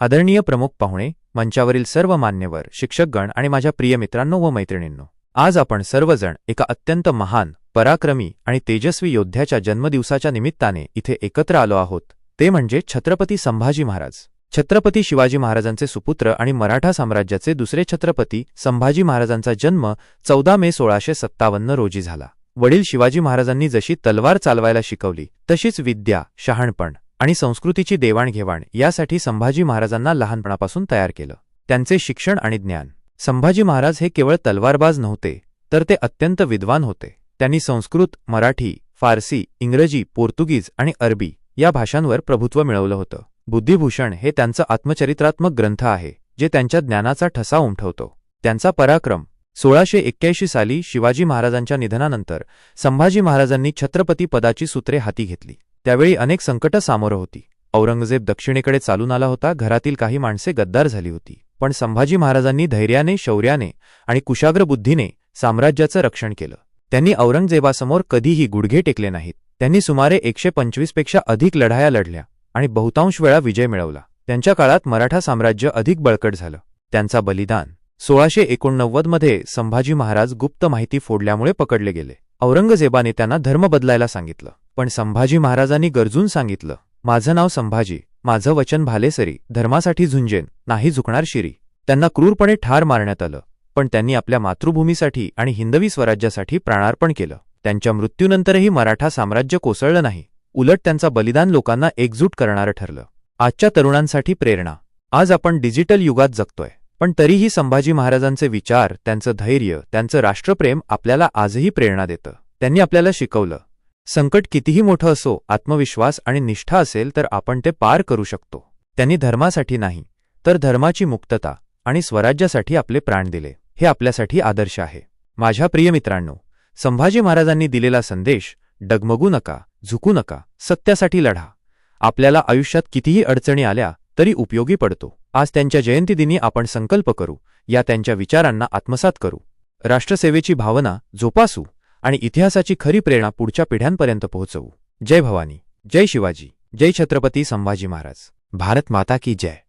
आदरणीय प्रमुख पाहुणे मंचावरील सर्व मान्यवर शिक्षकगण आणि माझ्या प्रिय मित्रांनो व मैत्रिणींनो आज आपण सर्वजण एका अत्यंत महान पराक्रमी आणि तेजस्वी योद्ध्याच्या जन्मदिवसाच्या निमित्ताने इथे एकत्र आलो आहोत. ते म्हणजे छत्रपती संभाजी महाराज. छत्रपती शिवाजी महाराजांचे सुपुत्र आणि मराठा साम्राज्याचे दुसरे छत्रपती संभाजी महाराजांचा जन्म चौदा मे सोळाशे सत्तावन्न रोजी झाला. वडील शिवाजी महाराजांनी जशी तलवार चालवायला शिकवली तशीच विद्या शहाणपण आणि संस्कृतीची देवाणघेवाण यासाठी संभाजी महाराजांना लहानपणापासून तयार केलं. त्यांचे शिक्षण आणि ज्ञान. संभाजी महाराज हे केवळ तलवारबाज नव्हते तर ते अत्यंत विद्वान होते. त्यांनी संस्कृत मराठी फारसी इंग्रजी पोर्तुगीज आणि अरबी या भाषांवर प्रभुत्व मिळवलं होतं. बुद्धिभूषण हे त्यांचं आत्मचरित्रात्मक ग्रंथ आहे जे त्यांच्या ज्ञानाचा ठसा उमठवतो. त्यांचा पराक्रम. सोळाशे एक्क्याऐंशी साली शिवाजी महाराजांच्या निधनानंतर संभाजी महाराजांनी छत्रपती पदाची सूत्रे हाती घेतली. त्यावेळी अनेक संकटं सामोरं होती. औरंगजेब दक्षिणेकडे चालून आला होता घरातील काही माणसे गद्दार झाली होती. पण संभाजी महाराजांनी धैर्याने शौर्याने आणि कुशाग्र बुद्धीने साम्राज्याचं रक्षण केलं. त्यांनी औरंगजेबासमोर कधीही गुडघे टेकले नाहीत. त्यांनी सुमारे एकशे पंचवीसपेक्षा अधिक लढाया लढल्या आणि बहुतांश वेळा विजय मिळवला. त्यांच्या काळात मराठा साम्राज्य अधिक बळकट झालं. त्यांचा बलिदान सोळाशे एकोणनव्वदमध्ये संभाजी महाराज गुप्त माहिती फोडल्यामुळे पकडले गेले. औरंगजेबाने त्यांना धर्म बदलायला सांगितलं. पण संभाजी महाराजांनी गरजून सांगितलं माझं नाव संभाजी माझं वचन भालेसरी धर्मासाठी झुंजेन नाही झुकणार शिरी. त्यांना क्रूरपणे ठार मारण्यात आलं पण त्यांनी आपल्या मातृभूमीसाठी आणि हिंदवी स्वराज्यासाठी प्राणार्पण केलं. त्यांच्या मृत्यूनंतरही मराठा साम्राज्य कोसळलं नाही. उलट त्यांचा बलिदान लोकांना एकजूट करणारं ठरलं. आजच्या तरुणांसाठी प्रेरणा. आज आपण डिजिटल युगात जगतोय पण तरीही संभाजी महाराजांचे विचार त्यांचं धैर्य त्यांचं राष्ट्रप्रेम आपल्याला आजही प्रेरणा देतं. त्यांनी आपल्याला शिकवलं संकट कितीही मोठं असो आत्मविश्वास आणि निष्ठा असेल तर आपण ते पार करू शकतो. त्यांनी धर्मासाठी नाही तर धर्माची मुक्तता आणि स्वराज्यासाठी आपले प्राण दिले. हे आपल्यासाठी आदर्श आहे. माझ्या प्रिय मित्रांनो संभाजी महाराजांनी दिलेला संदेश डगमगू नका झुकू नका सत्यासाठी लढा. आपल्याला आयुष्यात कितीही अडचणी आल्या तरी उपयोगी पडतो. आज त्यांच्या जयंतीदिनी आपण संकल्प करू या त्यांच्या विचारांना आत्मसात करू. राष्ट्रसेवेची भावना जोपासू. आणि इतिहासाची खरी प्रेरणा पुढच्या पिढ्यांपर्यंत पोहोचवू. जय भवानी. जय शिवाजी. जय छत्रपती संभाजी महाराज. भारत माता की जय.